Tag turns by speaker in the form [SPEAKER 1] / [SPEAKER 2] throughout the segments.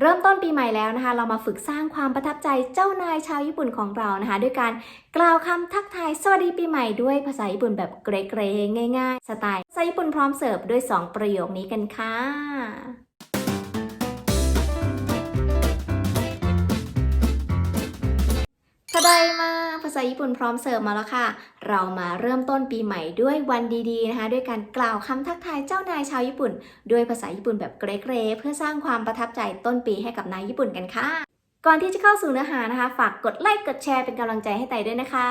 [SPEAKER 1] เริ่มต้นปีใหม่แล้วนะคะ เรามาฝึกสร้างความประทับใจเจ้านายชาวญี่ปุ่นของเรานะคะ ด้วยการกล่าวคำทักทายสวัสดีปีใหม่ด้วยภาษาญี่ปุ่นแบบเกรๆง่าย ๆ สไตล์ภาษาญี่ปุ่นพร้อมเสิร์ฟด้วย 2 ประโยคนี้กันค่ะ สดายมาภาษาญี่ปุ่นพร้อมเสิร์ฟมาแล้วค่ะ เรามาเริ่มต้นปีใหม่ด้วยวันดีๆนะคะ ด้วยการกล่าวคำทักทายเจ้านายชาวญี่ปุ่น ด้วยภาษาญี่ปุ่นแบบเกรๆเพื่อสร้างความประทับใจต้นปีให้กับนายญี่ปุ่นกันค่ะ ก่อนที่จะเข้าสู่เนื้อหานะคะ ฝากกดไลค์กดแชร์เป็นกำลังใจให้ไต่ด้วยนะคะ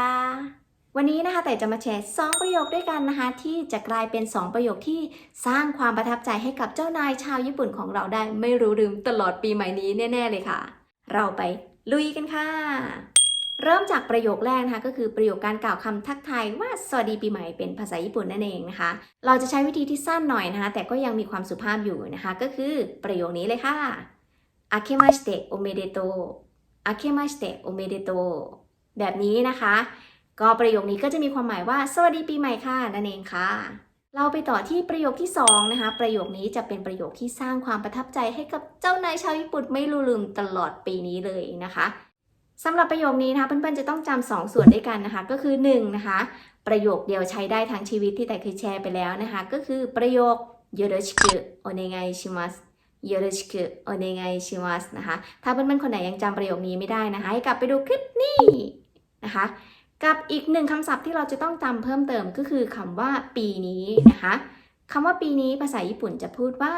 [SPEAKER 1] วันนี้นะคะแต่จะมาแชร์ 2 ประโยคด้วยกันนะคะ ที่จะกลายเป็น 2 ประโยคที่สร้างความประทับใจให้กับเจ้านายชาวญี่ปุ่นของเราได้ ไม่รู้ลืมตลอดปีใหม่นี้แน่ ๆ เลยค่ะ เราไปลุยกันค่ะ เริ่มจากประโยคแรกนะคะก็คือประโยคการกล่าวคำทักทายว่าสวัสดีปีใหม่เป็นภาษาญี่ปุ่นนั่นเองนะคะ เราจะใช้วิธีที่สั้นหน่อยนะคะ แต่ก็ยังมีความสุภาพอยู่นะคะ ก็คือประโยคนี้เลยค่ะอาเคมาสเตโอเมเดโตอาเคมาสเตโอเมเดโตแบบนี้นะคะ ก็ประโยคนี้ก็จะมีความหมายว่าสวัสดีปีใหม่ค่ะนั่นเองค่ะ เราไปต่อที่ประโยคที่สองนะคะ ประโยคนี้จะเป็นประโยคที่สร้างความประทับใจให้กับเจ้านายชาวญี่ปุ่นไม่ลืมตลอดปีนี้เลยนะคะ สำหรับประโยคนี้นะคะเพื่อนๆจะต้องจำสองส่วนด้วยกันนะคะ ก็คือ1นงนะคะ ประโยคเดียวใช้ได้ทั้งชีวิตที่แต่เคยแชร์ไปแล้วนะคะ ก็คือประโยคよろしくお願いしますよろしくお願いしますนะคะ ถ้าเพื่อนๆคนไหนยังจำประโยคนี้ไม่ได้นะคะ ให้กลับไปดูคลิปนี้นะคะ กับอีกหนึ่งคำศัพท์ที่เราจะต้องจำเพิ่มเติมก็คือคำว่าปีนี้นะคะคำว่าปีนี้ภาษาญี่ปุ่นจะพูดว่า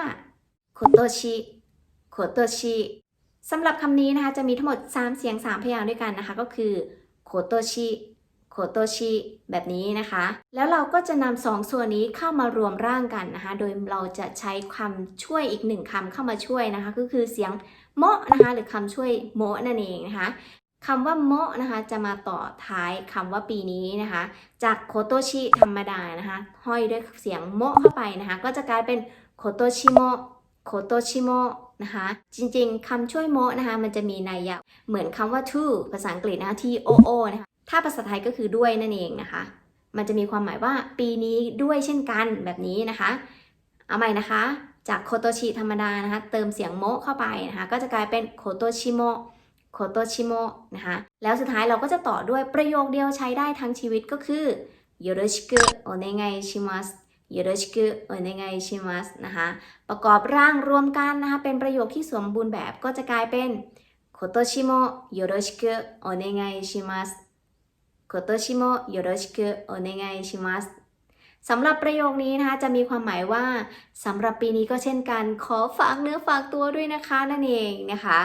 [SPEAKER 1] โคโตชิโคโตชิ สำหรับคำนี้นะคะจะมีทั้งหมด 3 เสียง 3 พยางค์ด้วยกันนะคะ ก็คือโคโตชิโคโตชิแบบนี้นะคะ แล้วเราก็จะนำสองส่วนนี้เข้ามารวมร่างกันนะคะ โดยเราจะใช้คำช่วยอีกหนึ่งคำเข้ามาช่วยนะคะ ก็คือเสียงโมะนะคะ หรือคำช่วยโมะนั่นเองนะคะคำว่าโมะนะคะจะมาต่อท้ายคำว่าปีนี้นะคะ จากโคโตชิธรรมดานะคะ ห้อยด้วยเสียงโมะเข้าไปนะคะ ก็จะกลายเป็นโคโตชิโมะ โคโตชิโมะนะคะ จริงๆคำช่วยโมะนะคะ มันจะมีนัยยะเหมือนคำว่า to ภาษาอังกฤษนะคะ t o o นะคะ ถ้าภาษาไทยก็คือด้วยนั่นเองนะคะ มันจะมีความหมายว่าปีนี้ด้วยเช่นกันแบบนี้นะคะ เอาใหม่นะคะ จากโคโตชิธรรมดานะคะ เติมเสียงโมะเข้าไปนะคะ ก็จะกลายเป็นโคโตชิโมะ โคโตชิโมะนะคะ แล้วสุดท้ายเราก็จะต่อด้วยประโยคเดียวใช้ได้ทั้งชีวิตก็คือよろしくお願いします よろしくお願いしますนะคะ ประกอบร่างรวมกันนะคะ เป็นประโยคที่สมบูรณ์แบบก็จะกลายเป็น今年もよろしくお願いします今年もよろしくお願いしますสำหรับประโยคนี้นะคะจะมีความหมายว่าสำหรับปีนี้ก็เช่นกัน ขอฝากเนื้อฝากตัวด้วยนะคะนั่นเองนะคะ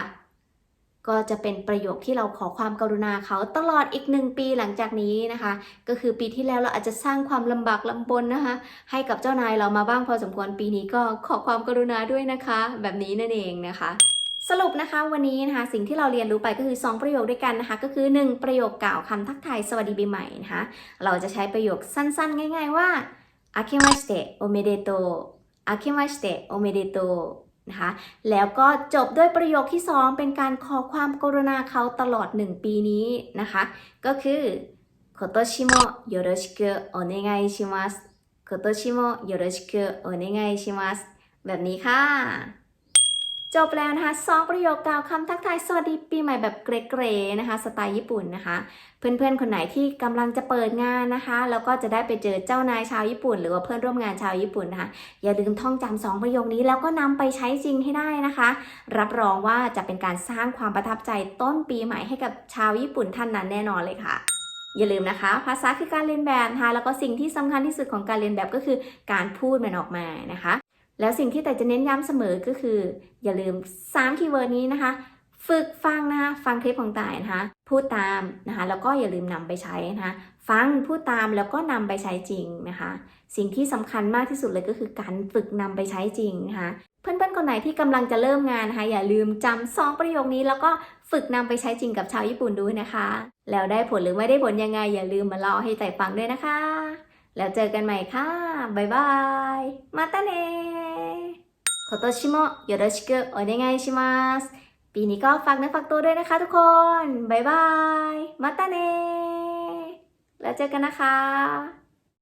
[SPEAKER 1] ก็จะเป็นประโยคที่เราขอความกรุณาเขาตลอดอีกหนึ่งปีหลังจากนี้นะคะ ก็คือปีที่แล้วเราอาจจะสร้างความลำบากลำบนนะคะ ให้กับเจ้านายเรามาบ้างพอสมควรปีนี้ก็ขอความกรุณาด้วยนะคะ แบบนี้นั่นเองนะคะสรุปนะคะวันนี้นะคะสิ่งที่เราเรียนรู้ไปก็คือ 2 ประโยคด้วยกันนะคะ ก็คือ 1 ประโยคกล่าวคำทักทายสวัสดีปีใหม่นะคะ เราจะใช้ประโยคสั้นๆ ง่าย ๆ ว่าอาเคมาสเตโอเมเดโตอาเคมาสเตโอเมเดโต นะคะ แล้วก็จบด้วยประโยคที่ 2 เป็นการขอความกรุณาเขาตลอด 1 ปีนี้นะคะ ก็คือ今年もよろしくお願いします今年もよろしくお願いしますแบบนี้ค่ะ จบแล้วนะคะสองประโยคกล่าวคำทักทายสวัสดีปีใหม่แบบเกรๆนะคะ สไตล์ญี่ปุ่นนะคะ เพื่อนๆ คนไหนที่กำลังจะเปิดงานนะคะ แล้วก็จะได้ไปเจอเจ้านายชาวญี่ปุ่น หรือว่าเพื่อนร่วมงานชาวญี่ปุ่นนะคะ อย่าลืมท่องจำสองประโยคนี้แล้วก็นำไปใช้จริงให้ได้นะคะ รับรองว่าจะเป็นการสร้างความประทับใจต้นปีใหม่ให้กับชาวญี่ปุ่นท่านนั้นแน่นอนเลยค่ะอย่าลืมนะคะ ภาษาคือการเรียนแบบนะคะแล้วก็สิ่งที่สำคัญที่สุดของการเรียนแบบก็คือการพูดมันออกมานะคะ แล้วสิ่งที่แต่จะเน้นย้ำเสมอก็คือ อย่าลืม 3 คีย์เวิร์ดนี้นะคะ ฝึกฟังนะคะฟังคลิปของต่ายนะคะพูดตามนะคะแล้วก็อย่าลืมนำไปใช้นะคะฟังพูดตามแล้วก็นำไปใช้จริงนะคะ สิ่งที่สำคัญมากที่สุดเลยก็คือการฝึกนำไปใช้จริงนะคะเพื่อนๆ คนไหนที่กำลังจะเริ่มงานนะคะ อย่าลืมจำสองประโยคนี้ แล้วก็ฝึกนำไปใช้จริงกับชาวญี่ปุ่นด้วยนะคะ แล้วได้ผลหรือไม่ได้ผลยังไง อย่าลืมมาเล่าให้แต่ฟังด้วยนะคะ แล้วเจอกันใหม่ค่ะ บ๊ายบาย มาตาเน่今年もよろしくお願いしますปีนี้ก็ฝากเนื้อฝากตัวด้วยนะคะทุกคน บ๊ายบาย มาตาเน่แล้วเจอกันนะคะ